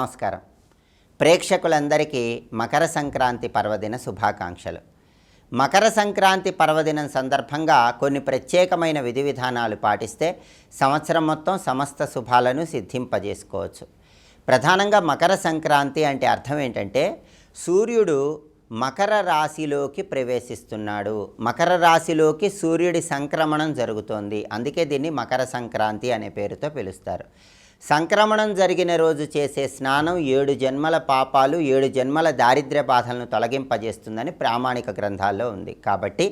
నమస్కారం. ప్రేక్షకులందరికీ మకర సంక్రాంతి పర్వదిన శుభాకాంక్షలు. మకర సంక్రాంతి పర్వదినం సందర్భంగా కొన్ని ప్రత్యేకమైన విధి విధానాలు పాటిస్తే సంవత్సరం మొత్తం సమస్త శుభాలను సిద్ధింపజేసుకోవచ్చు. ప్రధానంగా మకర సంక్రాంతి అంటే అర్థం ఏంటంటే సూర్యుడు మకర రాశిలోకి ప్రవేశిస్తున్నాడు. మకర రాశిలోకి సూర్యుడి సంక్రమణం జరుగుతోంది. అందుకే దీన్ని మకర సంక్రాంతి అనే పేరుతో పిలుస్తారు. సంక్రమణం జరిగిన రోజు చేసే స్నానం ఏడు జన్మల పాపాలు ఏడు జన్మల దారిద్ర్య బాధలను తొలగింపజేస్తుందని ప్రామాణిక గ్రంథాల్లో ఉంది. కాబట్టి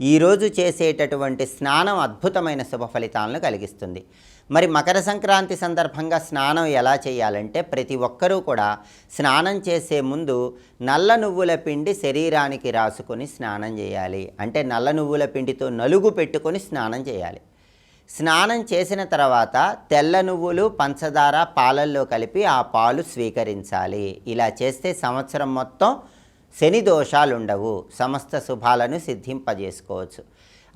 ఈరోజు చేసేటటువంటి స్నానం అద్భుతమైన శుభ ఫలితాలను కలిగిస్తుంది. మరి మకర సంక్రాంతి సందర్భంగా స్నానం ఎలా చేయాలంటే ప్రతి ఒక్కరూ కూడా స్నానం చేసే ముందు నల్ల నువ్వుల పిండి శరీరానికి రాసుకొని స్నానం చేయాలి. అంటే నల్ల నువ్వుల పిండితో నలుగు పెట్టుకొని స్నానం చేయాలి. స్నానం చేసిన తర్వాత తెల్ల నువ్వులు పంచదార పాలల్లో కలిపి ఆ పాలు స్వీకరించాలి. ఇలా చేస్తే సంవత్సరం మొత్తం శని దోషాలు ఉండవు సమస్త శుభాలను సిద్ధింపజేసుకోవచ్చు.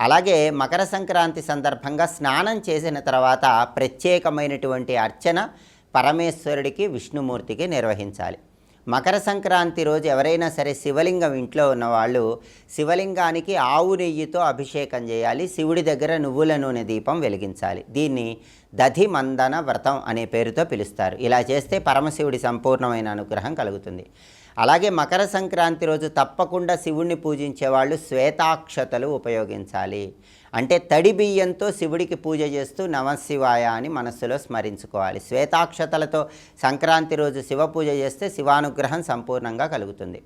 అలాగే మకర సంక్రాంతి సందర్భంగా స్నానం చేసిన తర్వాత ప్రత్యేకమైనటువంటి అర్చన పరమేశ్వరుడికి విష్ణుమూర్తికి నిర్వహించాలి. మకర సంక్రాంతి రోజు ఎవరైనా సరే శివలింగం ఇంట్లో ఉన్నవాళ్ళు శివలింగానికి ఆవు నెయ్యితో అభిషేకం చేయాలి శివుడి దగ్గర నువ్వుల నూనె దీపం వెలిగించాలి. దీన్ని దధి మందన వ్రతం అనే పేరుతో పిలుస్తారు. ఇలా చేస్తే పరమశివుడి సంపూర్ణమైన అనుగ్రహం కలుగుతుంది. అలాగే మకర సంక్రాంతి రోజు తప్పకుండా శివుణ్ణి పూజించే వాళ్ళు శ్వేతాక్షతలు ఉపయోగించాలి. అంటే తడి బియ్యంతో శివుడికి పూజ చేస్తూ నమశివాయ అని మనస్సులో స్మరించుకోవాలి. శ్వేతాక్షతలతో సంక్రాంతి రోజు శివ పూజ చేస్తే శివానుగ్రహం సంపూర్ణంగా కలుగుతుంది.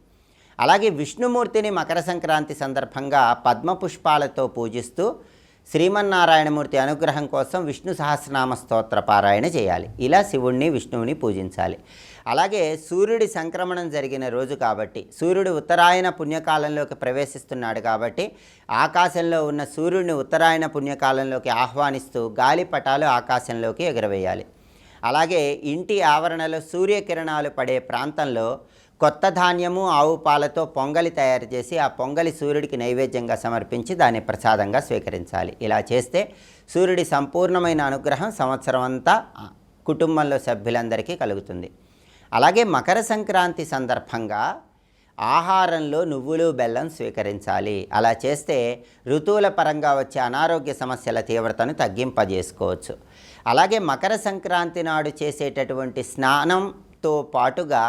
అలాగే విష్ణుమూర్తిని మకర సంక్రాంతి సందర్భంగా పద్మ పుష్పాలతో పూజిస్తూ శ్రీమన్నారాయణమూర్తి అనుగ్రహం కోసం విష్ణు సహస్రనామ స్తోత్ర పారాయణ చేయాలి. ఇలా శివుణ్ణి విష్ణువుని పూజించాలి. అలాగే సూర్యుడి సంక్రమణం జరిగిన రోజు కాబట్టి సూర్యుడు ఉత్తరాయణ పుణ్యకాలంలోకి ప్రవేశిస్తున్నాడు కాబట్టి ఆకాశంలో ఉన్న సూర్యుడిని ఉత్తరాయణ పుణ్యకాలంలోకి ఆహ్వానిస్తూ గాలిపటాలు ఆకాశంలోకి ఎగురవేయాలి. అలాగే ఇంటి ఆవరణలో సూర్యకిరణాలు పడే ప్రాంతంలో కొత్త ధాన్యము ఆవు పాలతో పొంగలి తయారు చేసి ఆ పొంగలి సూర్యుడికి నైవేద్యంగా సమర్పించి దాన్ని ప్రసాదంగా స్వీకరించాలి. ఇలా చేస్తే సూర్యుడి సంపూర్ణమైన అనుగ్రహం సంవత్సరం అంతా కుటుంబంలో సభ్యులందరికీ కలుగుతుంది. అలాగే మకర సంక్రాంతి సందర్భంగా ఆహారంలో నువ్వులు బెల్లం స్వీకరించాలి. అలా చేస్తే ఋతువుల పరంగా వచ్చే అనారోగ్య సమస్యల తీవ్రతను తగ్గింపజేసుకోవచ్చు. అలాగే మకర సంక్రాంతి నాడు చేసేటటువంటి స్నానం తో పాటుగా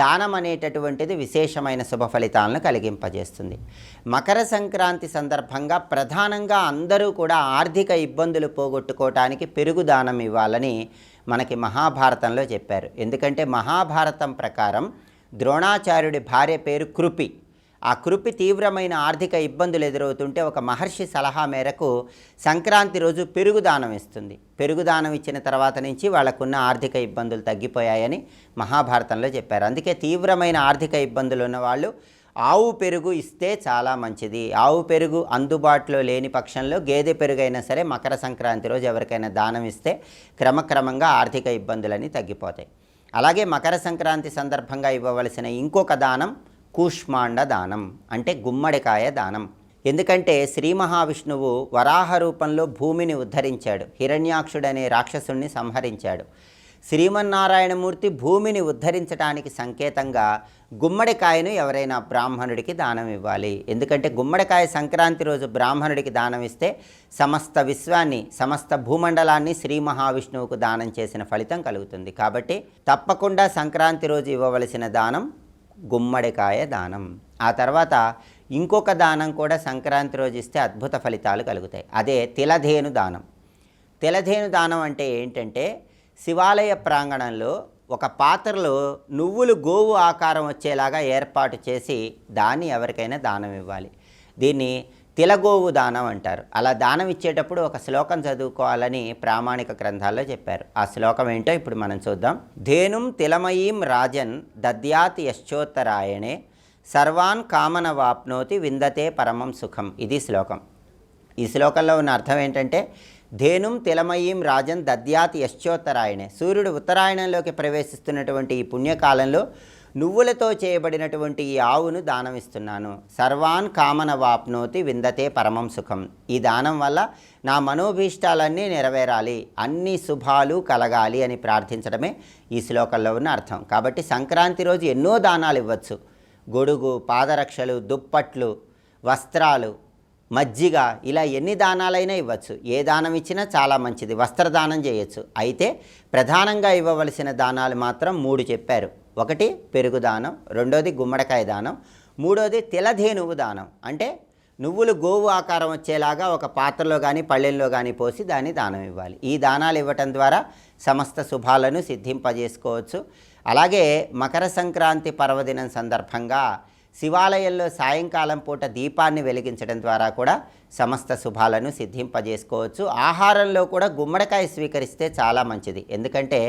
దానం అనేటటువంటిది విశేషమైన శుభ ఫలితాలను కలిగింపజేస్తుంది. మకర సంక్రాంతి సందర్భంగా ప్రధానంగా అందరూ కూడా ఆర్థిక ఇబ్బందులు పోగొట్టుకోవటానికి పెరుగు దానం ఇవ్వాలని మనకి మహాభారతంలో చెప్పారు. ఎందుకంటే మహాభారతం ప్రకారం ద్రోణాచార్యుడి భార్య పేరు కృపి. ఆ కృపి తీవ్రమైన ఆర్థిక ఇబ్బందులు ఎదురవుతుంటే ఒక మహర్షి సలహా మేరకు సంక్రాంతి రోజు పెరుగుదానం ఇస్తుంది. పెరుగుదానం ఇచ్చిన తర్వాత నుంచి వాళ్ళకున్న ఆర్థిక ఇబ్బందులు తగ్గిపోయాయని మహాభారతంలో చెప్పారు. అందుకే తీవ్రమైన ఆర్థిక ఇబ్బందులు ఉన్న వాళ్ళు ఆవు పెరుగు ఇస్తే చాలా మంచిది. ఆవు పెరుగు అందుబాటులో లేని పక్షంలో గేదె పెరుగైనా సరే మకర సంక్రాంతి రోజు ఎవరికైనా దానం ఇస్తే క్రమక్రమంగా ఆర్థిక ఇబ్బందులన్నీ తగ్గిపోతాయి. అలాగే మకర సంక్రాంతి సందర్భంగా ఇవ్వవలసిన ఇంకొక దానం కూష్మాండ దానం అంటే గుమ్మడికాయ దానం. ఎందుకంటే శ్రీ మహావిష్ణువు వరాహ రూపంలో భూమిని ఉద్ధరించాడు. హిరణ్యాక్షుడనే రాక్షసుణ్ణి సంహరించాడు. శ్రీమన్నారాయణమూర్తి భూమిని ఉద్ధరించడానికి సంకేతంగా గుమ్మడికాయను ఎవరైనా బ్రాహ్మణుడికి దానం ఇవ్వాలి. ఎందుకంటే గుమ్మడికాయ సంక్రాంతి రోజు బ్రాహ్మణుడికి దానం ఇస్తే సమస్త విశ్వాన్ని సమస్త భూమండలాన్ని శ్రీ మహావిష్ణువుకు దానం చేసిన ఫలితం కలుగుతుంది. కాబట్టి తప్పకుండా సంక్రాంతి రోజు ఇవ్వవలసిన దానం గుమ్మడికాయ దానం. ఆ తర్వాత ఇంకొక దానం కూడా సంక్రాంతి రోజు ఇస్తే అద్భుత ఫలితాలు కలుగుతాయి. అదే తిలధేను దానం. తిలధేను దానం అంటే ఏంటంటే శివాలయ ప్రాంగణంలో ఒక పాత్రలో నువ్వులు గోవు ఆకారం వచ్చేలాగా ఏర్పాటు చేసి దాన్ని ఎవరికైనా దానం ఇవ్వాలి. దీన్ని తిలగోవు దానం అంటారు. అలా దానం ఇచ్చేటప్పుడు ఒక శ్లోకం చదువుకోవాలని ప్రామాణిక గ్రంథాల్లో చెప్పారు. ఆ శ్లోకం ఏంటో ఇప్పుడు మనం చూద్దాం. ధేనుం తిలమయీం రాజన్ దద్యాతి యశ్చోత్తరాయణే సర్వాన్ కామన వాప్నోతి విందతే పరమం సుఖం. ఇది శ్లోకం. ఈ శ్లోకంలో ఉన్న అర్థం ఏంటంటే ధేనుం తిలమయీం రాజన్ దద్యాతి యశ్చోత్తరాయణే. సూర్యుడు ఉత్తరాయణంలోకి ప్రవేశిస్తున్నటువంటి ఈ పుణ్యకాలంలో నువ్వులతో చేయబడినటువంటి ఈ ఆవును దానం ఇస్తున్నాను సర్వాన్ కామన వాప్నోతి విందతే పరమం సుఖం. ఈ దానం వల్ల నా మనోభీష్టాలన్నీ నెరవేరాలి. అన్ని శుభాలు కలగాలి అని ప్రార్థించడమే ఈ శ్లోకంలో ఉన్న అర్థం. కాబట్టి సంక్రాంతి రోజు ఎన్నో దానాలు ఇవ్వచ్చు. గొడుగు పాదరక్షలు దుప్పట్లు వస్త్రాలు మజ్జిగ ఇలా ఎన్ని దానాలైనా ఇవ్వచ్చు. ఏ దానం ఇచ్చినా చాలా మంచిది. వస్త్రదానం చేయొచ్చు. అయితే ప్రధానంగా ఇవ్వవలసిన దానాలు మాత్రం మూడు చెప్పారు. ఒకటి పెరుగు దానం రెండోది గుమ్మడికాయ దానం మూడోది తెలధేనువు దానం. అంటే నువ్వులు గోవు ఆకారం వచ్చేలాగా ఒక పాత్రలో కానీ పళ్ళెల్లో కానీ పోసి దాన్ని దానం ఇవ్వాలి. ఈ దానాలు ఇవ్వటం ద్వారా సమస్త శుభాలను సిద్ధింపజేసుకోవచ్చు. అలాగే మకర సంక్రాంతి పర్వదినం సందర్భంగా శివాలయంలో సాయంకాలం పూట దీపాన్ని వెలిగించడం ద్వారా కూడా సమస్త శుభాలను సిద్ధింపజేసుకోవచ్చు. ఆహారంలో కూడా గుమ్మడికాయ స్వీకరిస్తే చాలా మంచిది. ఎందుకంటే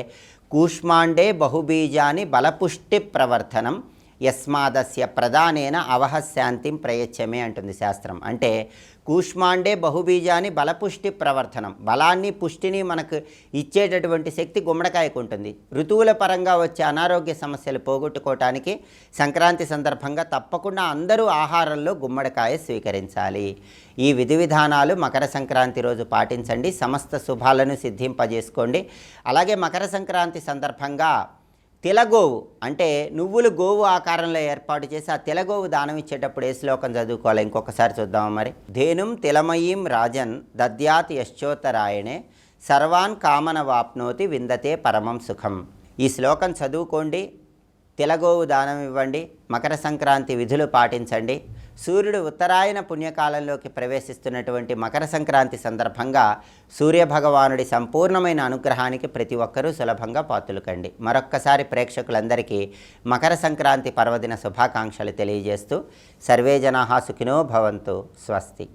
కూష్మాండే బహుబీజాని బలపుష్టి ప్రవర్తనం యస్మాదస్య ప్రధానేన అవహశాంతిం ప్రయచ్చమే అంటుంది శాస్త్రం. అంటే కూష్మాండే బహుబీజాన్ని బలపుష్టి ప్రవర్తనం బలాన్ని పుష్టిని మనకు ఇచ్చేటటువంటి శక్తి గుమ్మడికాయకు ఉంటుంది. ఋతువుల పరంగా వచ్చే అనారోగ్య సమస్యలు పోగొట్టుకోవటానికి సంక్రాంతి సందర్భంగా తప్పకుండా అందరూ ఆహారంలో గుమ్మడికాయ స్వీకరించాలి. ఈ విధి విధానాలు మకర సంక్రాంతి రోజు పాటించండి. సమస్త శుభాలను సిద్ధింపజేసుకోండి. అలాగే మకర సంక్రాంతి సందర్భంగా తిలగోవు అంటే నువ్వులు గోవు ఆకారంలో ఏర్పాటు చేసి ఆ తిలగోవు దానం ఇచ్చేటప్పుడు ఏ శ్లోకం చదువుకోవాలి? ఇంకొకసారి చూద్దామా మరి. ధేనుం తిలమయీం రాజన్ దద్యాత్ యశ్చోత్తరాయణే సర్వాన్ కామన వాప్నోతి విందతే పరమం సుఖం. ఈ శ్లోకం చదువుకోండి. తిలగోవు దానం ఇవ్వండి మకర సంక్రాంతి విధులు పాటించండి. సూర్యుడు ఉత్తరాయణ పుణ్యకాలంలోకి ప్రవేశిస్తున్నటువంటి మకర సంక్రాంతి సందర్భంగా సూర్యభగవానుడి సంపూర్ణమైన అనుగ్రహానికి ప్రతి ఒక్కరూ సులభంగా పాతులుకండి మరొక్కసారి ప్రేక్షకులందరికీ మకర సంక్రాంతి పర్వదిన శుభాకాంక్షలు తెలియజేస్తూ సర్వే జనా సుఖినో భవంతు స్వస్తి.